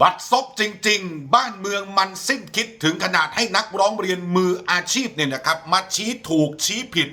บัตรซบจริง ๆ บ้านเมืองมันสิ้นคิดถึงขนาดให้นักร้องเรียนมืออาชีพเนี่ยนะครับ มาชี้ถูกชี้ผิด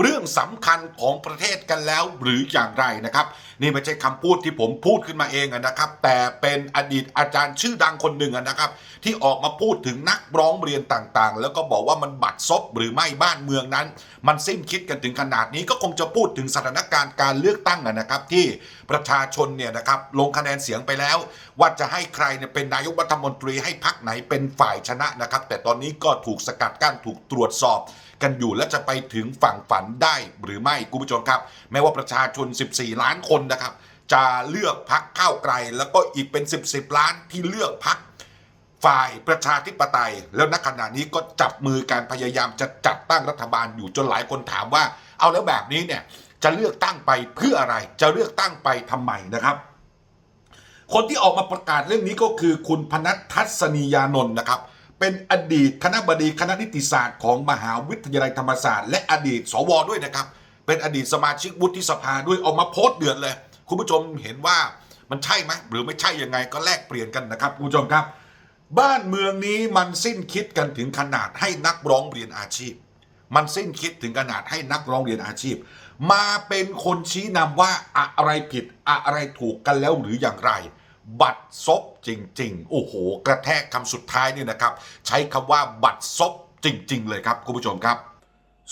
เรื่องสำคัญของประเทศกันแล้วหรืออย่างไรนะครับ นี่ไม่ใช่คำพูดที่ผมพูดขึ้นมาเองนะครับ แต่เป็นอดีตอาจารย์ชื่อดังคนหนึ่งนะครับ ที่ออกมาพูดถึงนักร้องเรียนต่างๆ แล้วก็บอกว่ามันบัตรซบหรือไม่บ้านเมืองนั้น มันสิ้นคิดกันถึงขนาดนี้ก็คงจะพูดถึงสถานการณ์การเลือกตั้งนะครับ ที่ประชาชนเนี่ยนะครับลงคะแนนเสียงไปแล้ว ว่าจะให้ใครเนี่ยเป็นนายกรัฐมนตรีให้พักไหนเป็นฝ่ายชนะนะครับ แต่ตอนนี้ก็ถูกสกัดกั้นถูกตรวจสอบ กันอยู่และจะไปถึงฝั่งฝันได้หรือไม่คุณผู้ชมครับ แม้ว่าประชาชน 14 ล้านคนนะครับ จะเลือกพักก้าวไกล แล้วก็อีกเป็น 10 10ล้านที่เลือกพักฝ่ายประชาธิปไตย แล้วณขณะนี้ก็จับมือการพยายามจะจัดตั้งรัฐบาลอยู่จนหลายคนถามว่า เอาแล้วแบบนี้เนี่ยจะเลือกตั้งไปเพื่ออะไร จะเลือกตั้งไปทำไมนะครับ คนที่ออกมาประกาศเรื่องนี้ก็คือคุณพนัททัศนียานนท์นะครับ เป็นอดีตคณะบดีคณะนิติศาสตร์ของมหาวิทยาลัยธรรมศาสตร์ และอดีตสวด้วยนะครับ เป็นอดีตสมาชิกวุฒิสภาด้วยออกมาโพสต์เดือดเลย คุณผู้ชมเห็นว่ามันใช่ไหมหรือไม่ใช่ยังไงก็แลกเปลี่ยนกันนะครับคุณผู้ชมครับ บ้านเมืองนี้มันสิ้นคิดกันถึงขนาดให้นักร้องเรียนอาชีพ มันสิ้นคิดถึงขนาดให้นักร้องเรียนอาชีพ มาเป็นคนชี้นำว่าอะไรผิดอะไรถูกกันแล้วหรืออย่างไร บัตรซบจริง ๆ โอ้โห กระแทกคำสุดท้ายนี่นะครับ ใช้คำว่าบัตรซบจริง ๆ เลยครับ คุณผู้ชมครับ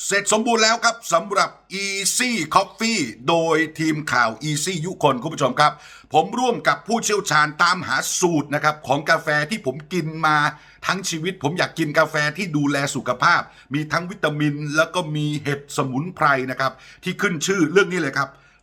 เสร็จสมบูรณ์แล้วครับสำหรับ Easy Coffee โดยทีมข่าว Easy ยุคนคุณผู้ชมครับ ผมร่วมกับผู้เชี่ยวชาญตามหาสูตรนะครับ ของกาแฟที่ผมกินมาทั้งชีวิต ผมอยากกินกาแฟที่ดูแลสุขภาพ มีทั้งวิตามิน แล้วก็มีเห็ดสมุนไพรนะครับ ที่ขึ้นชื่อเรื่องนี้เลยครับ